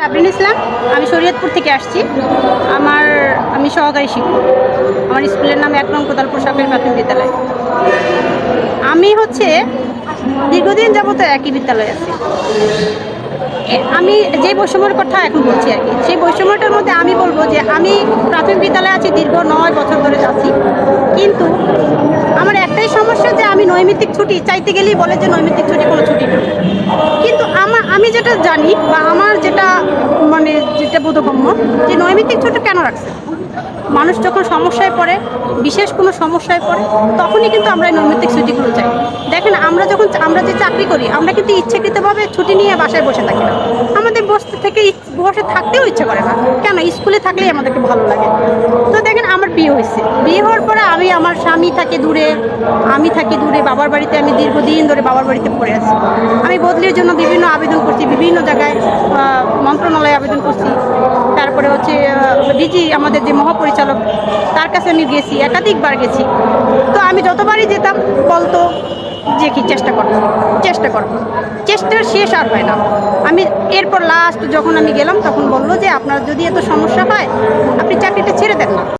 সাবরিন ইসলাম, আমি শরীয়তপুর থেকে আসছি। আমার, আমি সহকারী শিক্ষক। আমার স্কুলের নাম এক নং কোদালপুর সরকারি প্রাথমিক বিদ্যালয়। আমি হচ্ছে দীর্ঘদিন যাবত একই বিদ্যালয়ে আছি। আমি যে বৈষম্যের কথা এখন বলছি আর কি, সেই বৈষম্যটার মধ্যে আমি বলব যে আমি প্রাথমিক বিদ্যালয়ে আছি দীর্ঘ নয় বছর ধরে যাচ্ছি কিন্তু আমার একটাই সমস্যা যে আমি নৈমিত্তিক ছুটি চাইতে গেলেই বলে যে নৈমিত্তিক ছুটি কোনো ছুটি না। কিন্তু আমার আমি যেটা জানি বা আমার যেটা মানে যেটা বোধগম্য যে নৈমিত্তিক ছুটি কেন রাখছে? মানুষ যখন সমস্যায় পড়ে, বিশেষ কোনো সমস্যায় পড়ে, তখনই কিন্তু আমরা নৈমিত্তিক ছুটিগুলো চাই। দেখেন, আমরা যখন আমরা যে চাকরি করি, আমরা কিন্তু ইচ্ছাকৃতভাবে ছুটি নিয়ে বাসায় বসে থাকি না। আমাদের বসতে থেকে বসে থাকতেও ইচ্ছে করে না। কেন? স্কুলে থাকলেই আমাদেরকে ভালো লাগে। তো দেখেন, আমার বিয়ে হয়েছে। বিয়ে হওয়ার পরে আমি আমার স্বামী থাকে দূরে, আমি থাকি দূরে, বাবার বাড়িতে আমি দীর্ঘদিন ধরে বাবার বাড়িতে পড়ে আছি। আমি বদলির জন্য বিভিন্ন আবেদন করছি, বিভিন্ন জায়গায় মন্ত্রণালয়ে আবেদন করছি। হচ্ছে ডিজি, আমাদের যে মহাপরিচালক, তার কাছে আমি গেছি, একাধিকবার গেছি। তো আমি যতবারই যেতাম, বলতো যে কি চেষ্টা করব চেষ্টা করব চেষ্টার শেষ আর হয় না। আমি এরপর লাস্ট যখন আমি গেলাম, তখন বলল যে আপনার যদি এত সমস্যা হয়, আপনি চাকরিটা ছেড়ে দেন না।